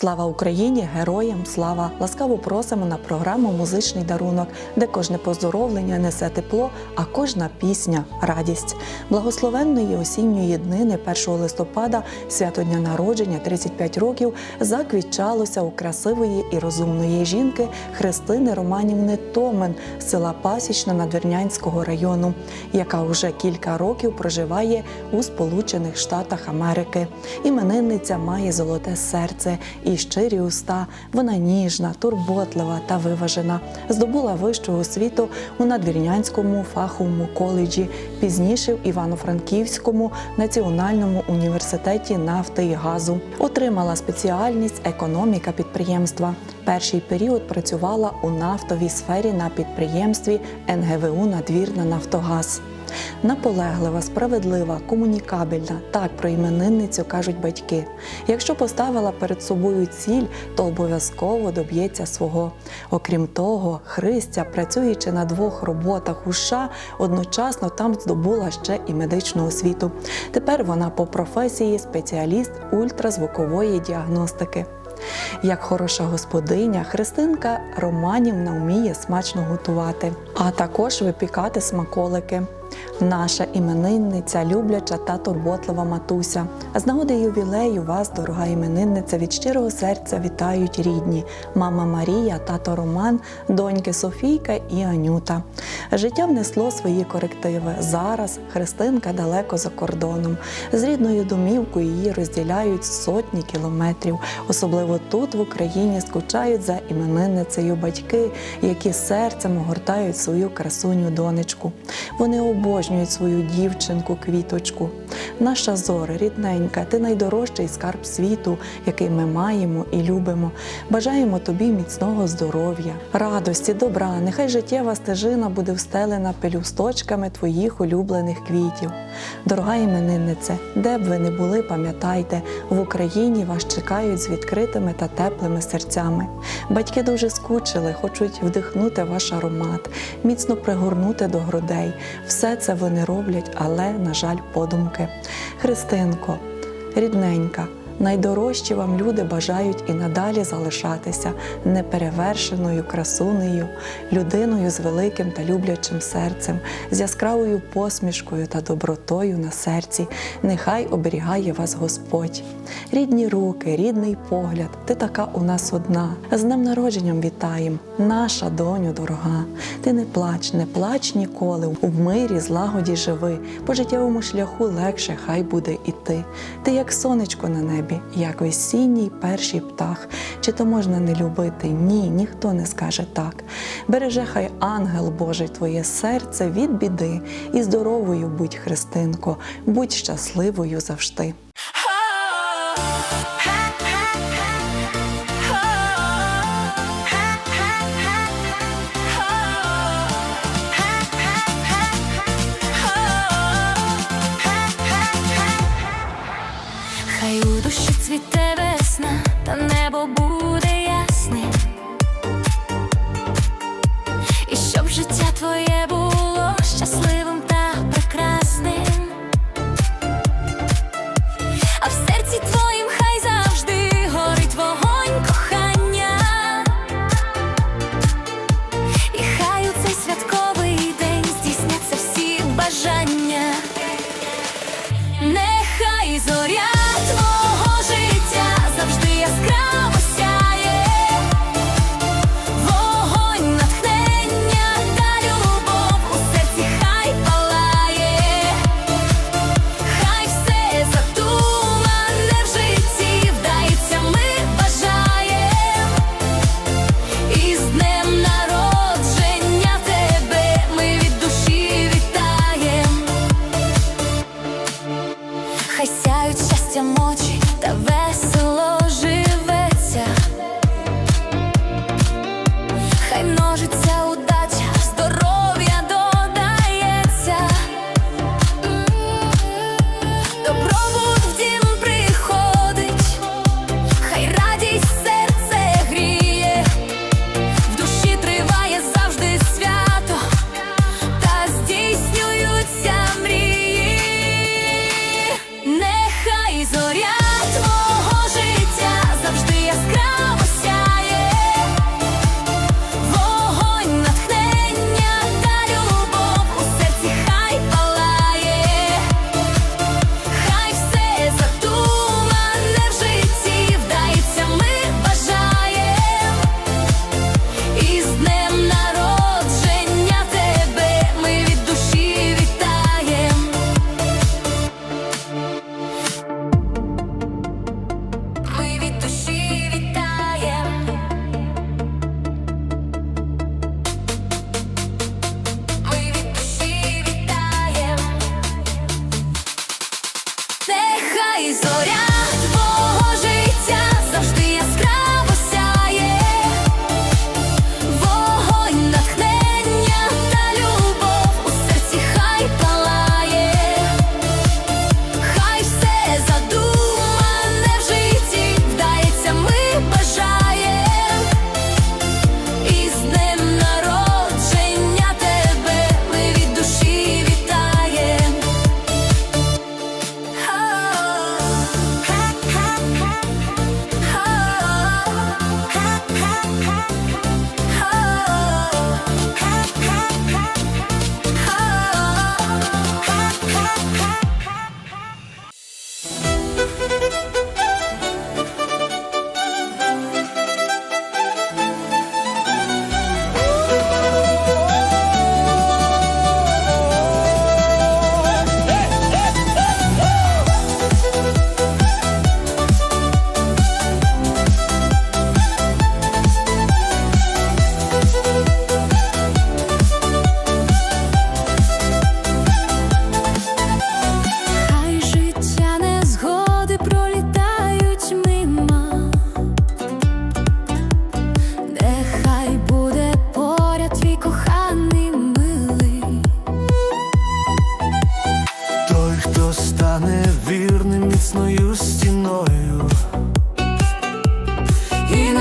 Слава Україні! Героям слава! Ласкаво просимо на програму Музичний дарунок, де кожне поздоровлення несе тепло, а кожна пісня радість. Благословенної осінньої днини 1 листопада, свято дня народження, 35 років, заквітчалося у красивої і розумної жінки Христини Романівни Томен з села Пасічна Надвірнянського району, яка вже кілька років проживає у Сполучених Штатах Америки. Іменинниця має золоте серце щирі уста. Вона ніжна, турботлива та виважена. Здобула вищу освіту у Надвірнянському фаховому коледжі, пізніше в Івано-Франківському національному університеті нафти і газу. Отримала спеціальність економіка підприємства. Перший період працювала у нафтовій сфері на підприємстві НГВУ Надвірна Нафтогаз. Наполеглива, справедлива, комунікабельна. Так про іменинницю кажуть батьки. Якщо поставила перед собою ціль, то обов'язково доб'ється свого. Окрім того, Христя, працюючи на двох роботах у США, одночасно там здобула ще і медичну освіту. Тепер вона по професії спеціаліст ультразвукової діагностики. Як хороша господиня, Христинка Романівна вміє смачно готувати, а також випікати смаколики. Наша іменинниця, любляча та турботлива матуся. З нагоди ювілею вас, дорога іменинниця, від щирого серця вітають рідні мама Марія, тато Роман, доньки Софійка і Анюта. Життя внесло свої корективи. Зараз Христинка далеко за кордоном. З рідною домівкою її розділяють сотні кілометрів. Особливо тут, в Україні, скучають за іменинницею батьки, які серцем огортають свою красуню донечку. Вони обожнюють свою дівчинку, квіточку. Наша зоря, рідненька, ти найдорожчий скарб світу, який ми маємо і любимо. Бажаємо тобі міцного здоров'я, радості, добра. Нехай життєва стежина буде встелена пелюсточками твоїх улюблених квітів. Дорога імениннице, де б ви не були, пам'ятайте, в Україні вас чекають з відкритими та теплими серцями. Батьки дуже скучили, хочуть вдихнути ваш аромат, міцно пригорнути до грудей. Все це вони роблять, але, на жаль, подумки. Христинко, рідненька, найдорожчі вам люди бажають і надалі залишатися неперевершеною красунею, людиною з великим та люблячим серцем, з яскравою посмішкою та добротою на серці. Нехай оберігає вас Господь. Рідні руки, рідний погляд, ти така у нас одна. З днем народженням вітаєм, наша доню дорога. Ти не плач, не плач ніколи. У мирі, злагоді живи. По життєвому шляху легше хай буде іти. Ти як сонечко на небі, як весінній перший птах. Чи то можна не любити? Ні, ніхто не скаже так. Береже хай ангел Божий твоє серце від біди, і здоровою будь, Христинко, будь щасливою завжди.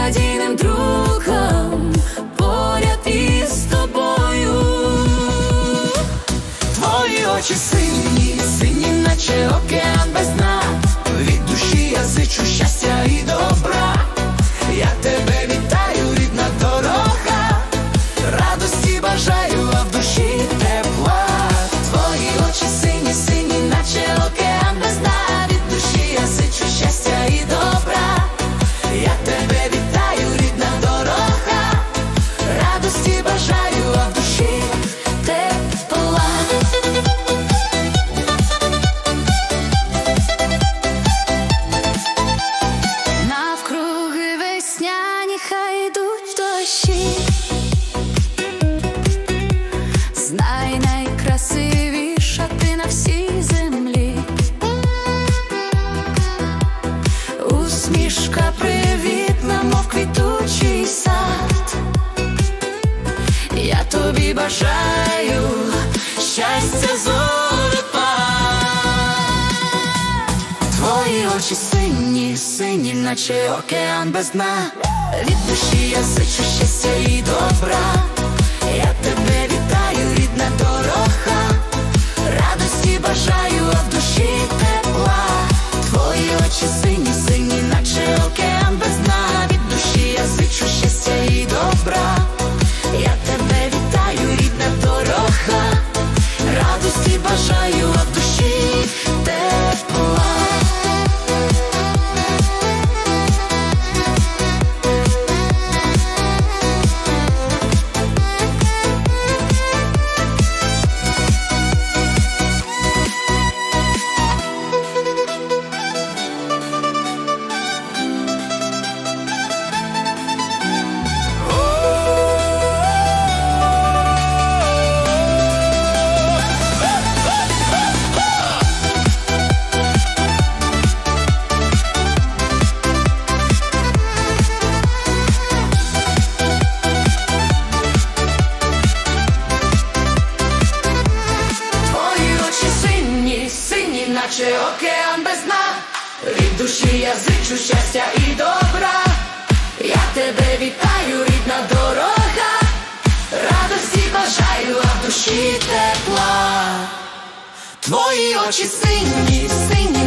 надійним другом поряд із тобою. Твої очі сині, сині, наче. наче океан без дна Від душі я зичу щастя і добра. наче океан без дна, від душі я зичу щастя і добра. Я тебе вітаю, рідна дорога, радості бажаю, а в душі тепла. Твої очі сині, сині.